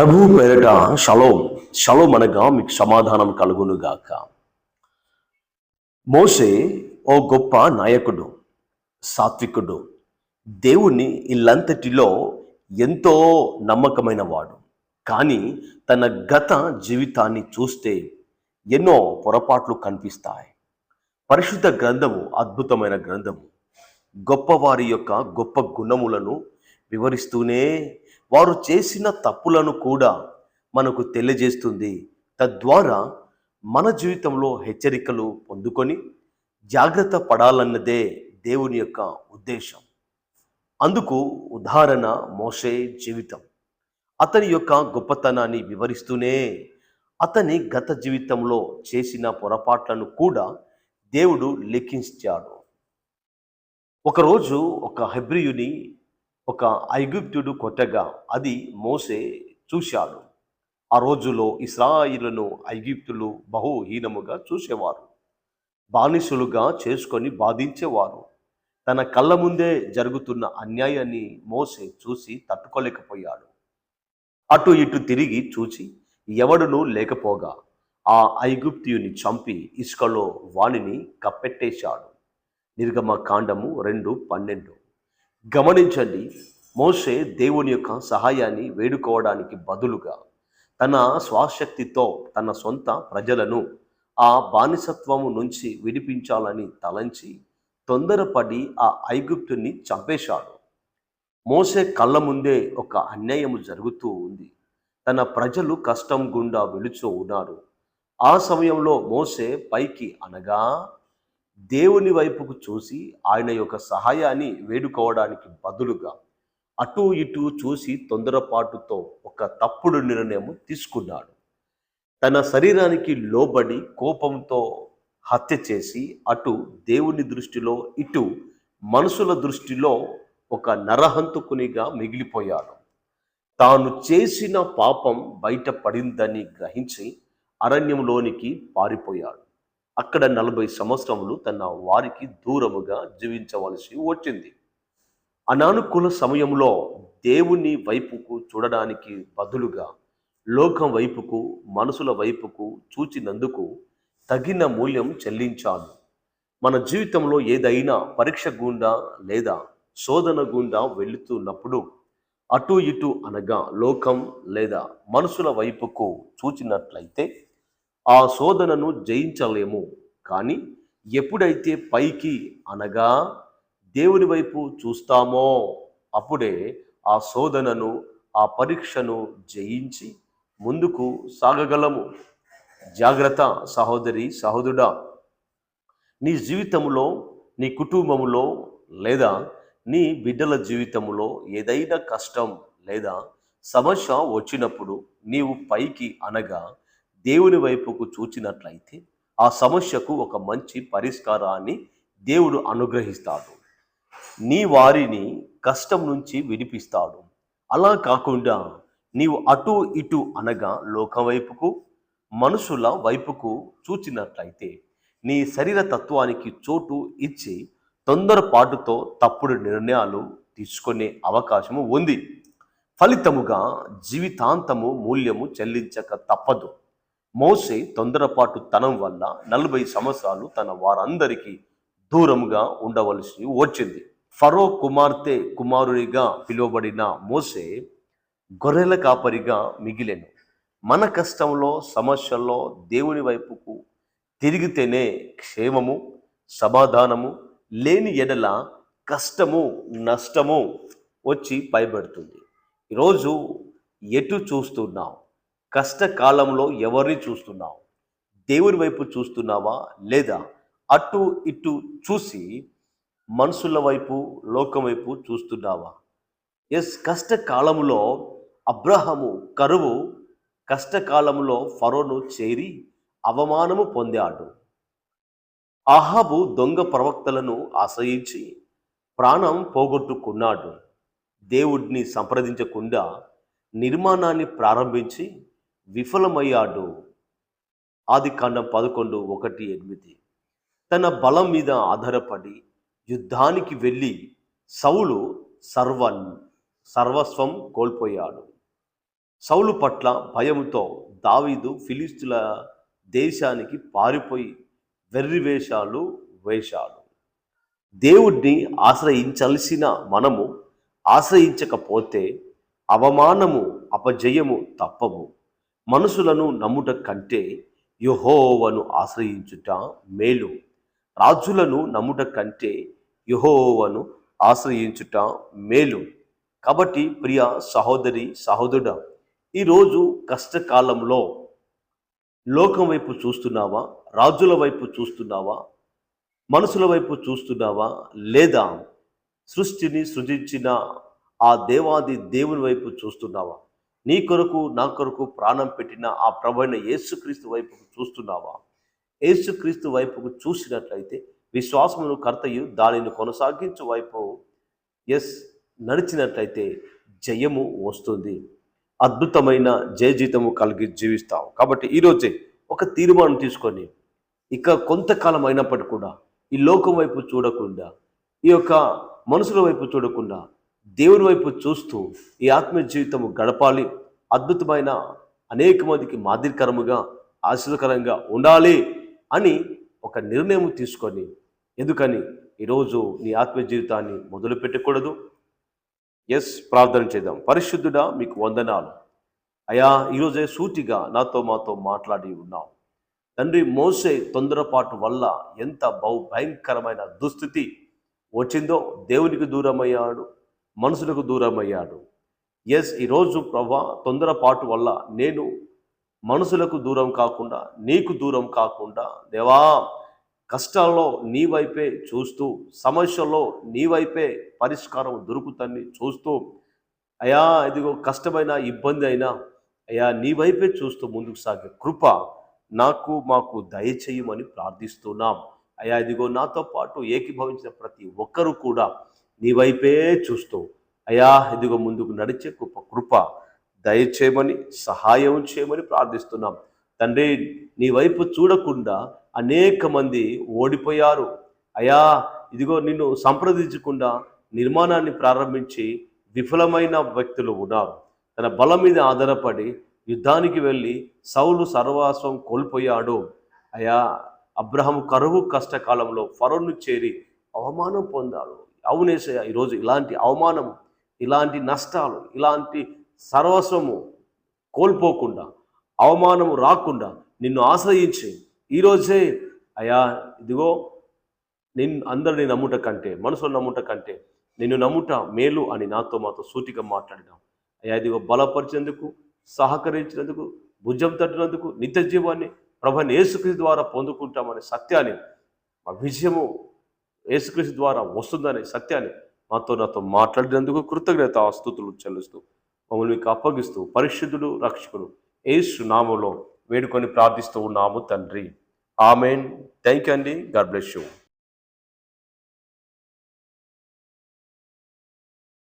ప్రభు పేరట shalom. Shalom అనగా మీకు సమాధానం కలుగునుగాక మోసే ఓ గొప్ప నాయకుడు సాత్వికుడు. దేవుని ఇల్లంతటిలో ఎంతో నమ్మకమైన వాడు. కానీ తన గత జీవితాన్ని చూస్తే ఎన్నో పొరపాట్లు కనిపిస్తాయి. పరిశుద్ధ గ్రంథము అద్భుతమైన గ్రంథము. గొప్పవారి యొక్క గొప్ప గుణములను వివరిస్తూనే వారు చేసిన తప్పులను కూడా మనకు తెలియజేస్తుంది. తద్వారా మన జీవితంలో హెచ్చరికలు పొందుకొని జాగ్రత్త పడాలన్నదే దేవుని యొక్క ఉద్దేశం. అందుకు ఉదాహరణ మోసే జీవితం. అతని యొక్క గొప్పతనాన్ని వివరిస్తూనే అతని గత జీవితంలో చేసిన పొరపాట్లను కూడా దేవుడు లెక్కించాడు. ఒకరోజు ఒక హెబ్రియుని ఒక ఐగుప్తుడు కొట్టగా అది మోసే చూశాడు. ఆ రోజులో ఇస్రాయిలను ఐగుప్తులు బహుహీనముగా చూసేవారు. బానిసులుగా చేసుకొని బాధించేవారు. తన కళ్ళ ముందే జరుగుతున్న అన్యాయాన్ని మోసే చూసి తట్టుకోలేకపోయాడు. అటు ఇటు తిరిగి చూచి ఎవడునూ లేకపోగా ఆ ఐగుప్తియుని చంపి ఇసుకలో వాణిని కప్పెట్టేశాడు. నిర్గమ కాండము రెండు పన్నెండు. గమనించండి మోసే దేవుని యొక్క సహాయాన్ని వేడుకోవడానికి బదులుగా తన స్వశక్తితో తన సొంత ప్రజలను ఆ బానిసత్వము నుంచి విడిపించాలని తలంచి తొందరపడి ఆ ఐగుప్తుని చంపేశాడు. మోసే కళ్ళ ముందే ఒక అన్యాయము జరుగుతూ ఉంది. తన ప్రజలు కష్టం గుండా వెలుచు ఉన్నారు. ఆ సమయంలో మోసే పైకి అనగా దేవుని వైపుకు చూసి ఆయన యొక్క సహాయాన్ని వేడుకోవడానికి బదులుగా అటు ఇటు చూసి తొందరపాటుతో ఒక తప్పుడు నిర్ణయం తీసుకున్నాడు. తన శరీరానికి లోబడి కోపంతో హత్య చేసి అటు దేవుని దృష్టిలో ఇటు మనుషుల దృష్టిలో ఒక నరహంతకునిగా మిగిలిపోయాడు. తాను చేసిన పాపం బయటపడిందని గ్రహించి అరణ్యంలోనికి పారిపోయాడు. అక్కడ నలభై సంవత్సరములు తన వారికి దూరముగా జీవించవలసి వచ్చింది. అనానుకూల సమయంలో దేవుని వైపుకు చూడడానికి బదులుగా లోకం వైపుకు మనసుల వైపుకు చూచినందుకు తగిన మూల్యం చెల్లించాను. మన జీవితంలో ఏదైనా పరీక్ష గుండా లేదా శోధన గుండా వెళుతున్నప్పుడు అటు ఇటు అనగా లోకం లేదా మనసుల వైపుకు చూచినట్లయితే ఆ శోధనను జయించలేము. కానీ ఎప్పుడైతే పైకి అనగా దేవుని వైపు చూస్తామో అప్పుడే ఆ శోధనను ఆ పరీక్షను జయించి ముందుకు సాగగలము. జాగ్రత్త సహోదరి సహోదరుడా నీ జీవితంలో నీ కుటుంబములో లేదా నీ బిడ్డల జీవితంలో ఏదైనా కష్టం లేదా సమస్య వచ్చినప్పుడు నీవు పైకి అనగా దేవుని వైపుకు చూచినట్లయితే ఆ సమస్యకు ఒక మంచి పరిష్కారాన్ని దేవుడు అనుగ్రహిస్తాడు. నీ వారిని కష్టం నుంచి విడిపిస్తాడు. అలా కాకుండా నీవు అటు ఇటు అనగా లోకం వైపుకు మనుషుల వైపుకు చూచినట్లయితే నీ శరీర తత్వానికి చోటు ఇచ్చి తొందరపాటుతో తప్పుడు నిర్ణయాలు తీసుకునే అవకాశము ఉంది. ఫలితముగా జీవితాంతము మూల్యము చెల్లించక తప్పదు. మోసే తొందరపాటు తనం వల్ల నలభై సంవత్సరాలు తన వారందరికీ దూరంగా ఉండవలసి వచ్చింది. ఫరో కుమార్తె కుమారుడిగా పిలువబడిన మోసే గొర్రెల కాపరిగా మిగిలెను. మన కష్టంలో సమస్యల్లో దేవుని వైపుకు తిరిగితేనే క్షేమము సమాధానము లేని ఎడల కష్టము నష్టము వచ్చి పైబడుతుంది. ఈరోజు ఎటు చూస్తున్నావు? కష్టకాలంలో ఎవరిని చూస్తున్నావు? దేవుని వైపు చూస్తున్నావా? లేదా అటు ఇటు చూసి మనుషుల వైపు లోకం వైపు చూస్తున్నావా? ఎస్ కష్టకాలంలో అబ్రహము కరువు కష్టకాలంలో ఫరోను చేరి అవమానము పొందాడు. ఆహాబు దొంగ ప్రవక్తలను ఆశ్రయించి ప్రాణం పోగొట్టుకున్నాడు. దేవుడిని సంప్రదించకుండా నిర్మాణాన్ని ప్రారంభించి విఫలమయ్యాడు. ఆది కాండం పదకొండు ఒకటి ఎనిమిది. తన బలం మీద ఆధారపడి యుద్ధానికి వెళ్ళి సౌలు సర్వ సర్వస్వం కోల్పోయాడు. సౌలు పట్ల భయంతో దావీదు ఫిలిస్తుల దేశానికి పారిపోయి వెర్రి వేషాలు వేశాడు. దేవుడిని ఆశ్రయించాల్సిన మనము ఆశ్రయించకపోతే అవమానము అపజయము తప్పవు. మనుషులను నమ్ముట కంటే యహోవను ఆశ్రయించుట మేలు. రాజులను నమ్ముట కంటే యహోవను ఆశ్రయించుట మేలు. కాబట్టి ప్రియ సహోదరి సహోదరుడ ఈరోజు కష్టకాలంలో లోకం వైపు చూస్తున్నావా? రాజుల వైపు చూస్తున్నావా? మనుషుల వైపు చూస్తున్నావా? లేదా సృష్టిని సృజించిన ఆ దేవాది దేవుని వైపు చూస్తున్నావా? నీ కొరకు నా కొరకు ప్రాణం పెట్టిన ఆ ప్రభైన యేసుక్రీస్తు వైపుకు చూస్తున్నావా? యేసుక్రీస్తు వైపుకు చూసినట్లయితే విశ్వాసమును కర్తయు దానిని కొనసాగించు వైపు ఎస్ నడిచినట్లయితే జయము వస్తుంది. అద్భుతమైన జయజీతము కలిగి జీవిస్తావు. కాబట్టి ఈరోజే ఒక తీర్మానం తీసుకొని ఇక కొంతకాలం అయినప్పటికీ కూడా ఈ లోకం వైపు చూడకుండా ఈ యొక్క మనుషుల వైపు చూడకుండా దేవుని వైపు చూస్తూ ఈ ఆత్మీయ జీవితము గడపాలి. అద్భుతమైన అనేక మందికి మాదిరికరముగా ఆశీర్వకరంగా ఉండాలి అని ఒక నిర్ణయం తీసుకొని ఎందుకని ఈరోజు నీ ఆత్మీయ జీవితాన్ని మొదలు పెట్టకూడదు? ఎస్ ప్రార్థన చేద్దాం. పరిశుద్ధుడా మీకు వందనాలు. అయా ఈరోజే సూటిగా నాతో మాతో మాట్లాడి ఉన్నావు. తండ్రి మోసే తొందరపాటు వల్ల ఎంత బహు భయంకరమైన దుస్థితి వచ్చిందో దేవునికి దూరమయ్యాడు. మనుషులకు దూరమయ్యాడు. ఎస్ ఈరోజు ప్రభా తొందరపాటు వల్ల నేను మనుషులకు దూరం కాకుండా నీకు దూరం కాకుండా దేవా కష్టాల్లో నీ వైపే చూస్తూ సమస్యల్లో నీ వైపే పరిష్కారం దొరుకుతాన్ని చూస్తూ అయా ఇదిగో కష్టమైన ఇబ్బంది అయినా అయా నీ వైపే చూస్తూ ముందుకు సాగే కృప నాకు మాకు దయచేయమని ప్రార్థిస్తున్నాం. అయా ఇదిగో నాతో పాటు ఏకీభవించిన ప్రతి ఒక్కరూ కూడా నీ వైపే చూస్తూ అయా ఇదిగో ముందుకు నడిచే కృప కృప దయచేయమని సహాయం చేయమని ప్రార్థిస్తున్నాం. తండ్రి నీ వైపు చూడకుండా అనేక మంది ఓడిపోయారు. అయా ఇదిగో నిన్ను సంప్రదించకుండా నిర్మాణాన్ని ప్రారంభించి విఫలమైన వ్యక్తులు ఉన్నారు. తన బలం మీద ఆధారపడి యుద్ధానికి వెళ్ళి సౌలు సర్వాసం కోల్పోయాడు. అయా అబ్రహం కరువు కష్టకాలంలో ఫరోను చేరి అవమానం పొందాడు. అవునేసయ్య ఈరోజు ఇలాంటి అవమానం ఇలాంటి నష్టాలు ఇలాంటి సర్వస్వము కోల్పోకుండా అవమానము రాకుండా నిన్ను ఆశ్రయించి ఈరోజే అయా ఇదిగో నిన్ను అందరిని నమ్ముట కంటే మనసులు నమ్ముట కంటే నిన్ను నమ్ముట మేలు అని నాతో మాతో సూటిగా మాట్లాడినాం అయ్యా ఇదిగో బలపరిచేందుకు సహకరించినందుకు భుజం తట్టినందుకు నిత్య జీవాన్ని ప్రభని యేసుక్రీస్తు ద్వారా పొందుకుంటామనే సత్యాన్ని మా విజయము యేసుక్రీస్తు ద్వారా వస్తుందనే సత్యాన్ని మాతో నాతో మాట్లాడినందుకు కృతజ్ఞత స్థుతులు చెల్లిస్తూ మమ్మల్ని మీకు అప్పగిస్తూ పరిశుద్ధుడు రక్షకుడు యేసు నామంలో వేడుకొని ప్రార్థిస్తూ ఉన్నాము తండ్రి. ఆమెన్. థ్యాంక్ యూ అండి. God bless you.